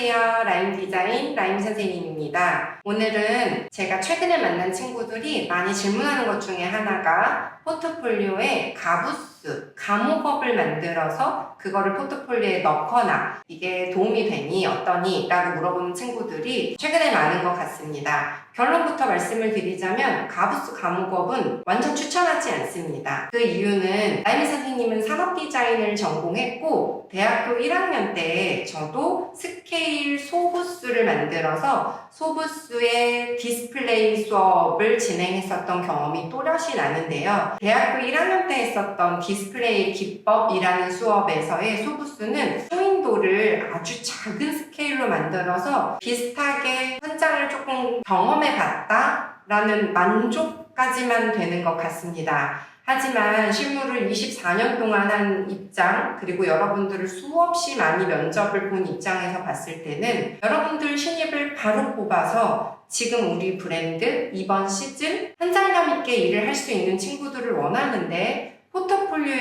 안녕하세요. 라임 디자인 라임 선생님입니다. 오늘은 제가 최근에 만난 친구들이 많이 질문하는 것 중에 하나가 포트폴리오에 가부스, 감옥업을 만들어서 그거를 포트폴리오에 넣거나 이게 도움이 되니 어떠니? 라고 물어보는 친구들이 최근에 많은 것 같습니다. 결론부터 말씀을 드리자면 가부스 감옥업은 완전 추천하지 않습니다. 그 이유는 라임 선생님은 산업 디자인을 전공했고 대학교 1학년 때 저도 스케일 소부스를 만들어서 소부스의 디스플레이 수업을 진행했었던 경험이 또렷이 나는데요. 대학교 1학년 때 했었던 디스플레이 기법이라는 수업에서의 소부스는 쇼윈도를 아주 작은 스케일로 만들어서 비슷하게 현장을 조금 경험 해 봤다 라는 만족까지만 되는 것 같습니다. 하지만 실무를 24년 동안 한 입장, 그리고 여러분들을 수없이 많이 면접을 본 입장에서 봤을 때는 여러분들 신입을 바로 뽑아서 지금 우리 브랜드 이번 시즌 현장감 있게 일을 할 수 있는 친구들을 원하는데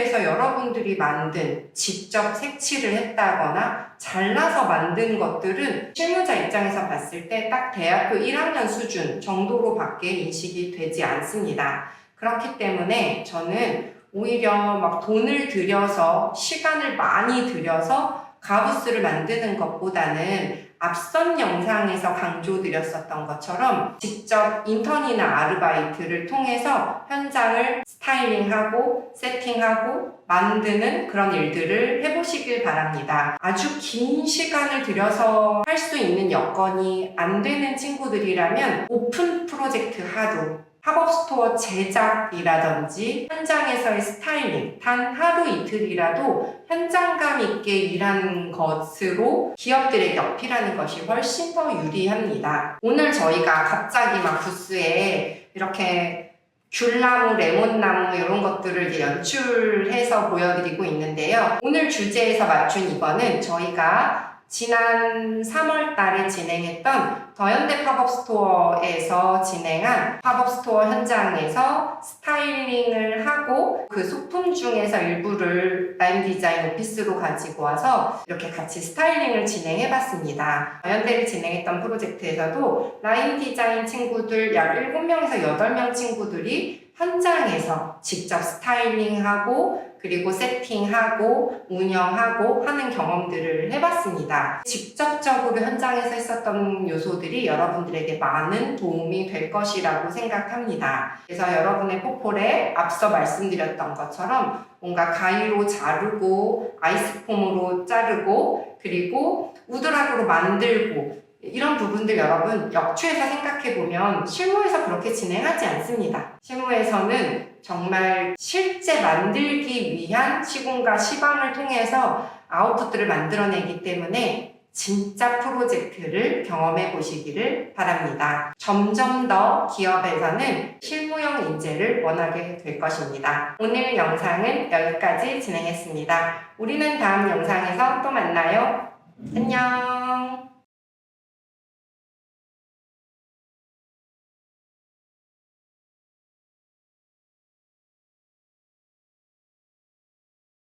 포트폴리오에서 여러분들이 만든 직접 색칠을 했다거나 잘라서 만든 것들은 실무자 입장에서 봤을 때 딱 대학교 1학년 수준 정도로밖에 인식이 되지 않습니다. 그렇기 때문에 저는 오히려 막 돈을 들여서 시간을 많이 들여서 가부스를 만드는 것보다는 앞선 영상에서 강조드렸었던 것처럼 직접 인턴이나 아르바이트를 통해서 현장을 스타일링하고 세팅하고 만드는 그런 일들을 해보시길 바랍니다. 아주 긴 시간을 들여서 할 수 있는 여건이 안 되는 친구들이라면 오픈 프로젝트 하루 팝업 스토어 제작이라든지 현장에서의 스타일링 단 하루 이틀이라도 현장감 있게 일하는 것으로 기업들에게 어필하는 것이 훨씬 더 유리합니다. 오늘 저희가 갑자기 막 부스에 이렇게 귤나무, 레몬나무 이런 것들을 연출해서 보여드리고 있는데요. 오늘 주제에서 맞춘 이거는 저희가 지난 3월 달에 진행했던 더현대 팝업 스토어에서 진행한 팝업 스토어 현장에서 스타일링을 하고 그 소품 중에서 일부를 라임 디자인 오피스로 가지고 와서 이렇게 같이 스타일링을 진행해 봤습니다. 더현대를 진행했던 프로젝트에서도 라임 디자인 친구들 약 7명에서 8명 친구들이 현장에서 직접 스타일링하고 그리고 세팅하고 운영하고 하는 경험들을 해봤습니다. 직접적으로 현장에서 했었던 요소들이 여러분들에게 많은 도움이 될 것이라고 생각합니다. 그래서 여러분의 포폴에 앞서 말씀드렸던 것처럼 뭔가 가위로 자르고 아이스폼으로 자르고 그리고 우드락으로 만들고 이런 부분들 여러분 역추에서 생각해 보면 실무에서 그렇게 진행하지 않습니다. 실무에서는 정말 실제 만들기 위한 시공과 시방을 통해서 아웃풋들을 만들어내기 때문에 진짜 프로젝트를 경험해 보시기를 바랍니다. 점점 더 기업에서는 실무형 인재를 원하게 될 것입니다. 오늘 영상은 여기까지 진행했습니다. 우리는 다음 영상에서 또 만나요. 안녕!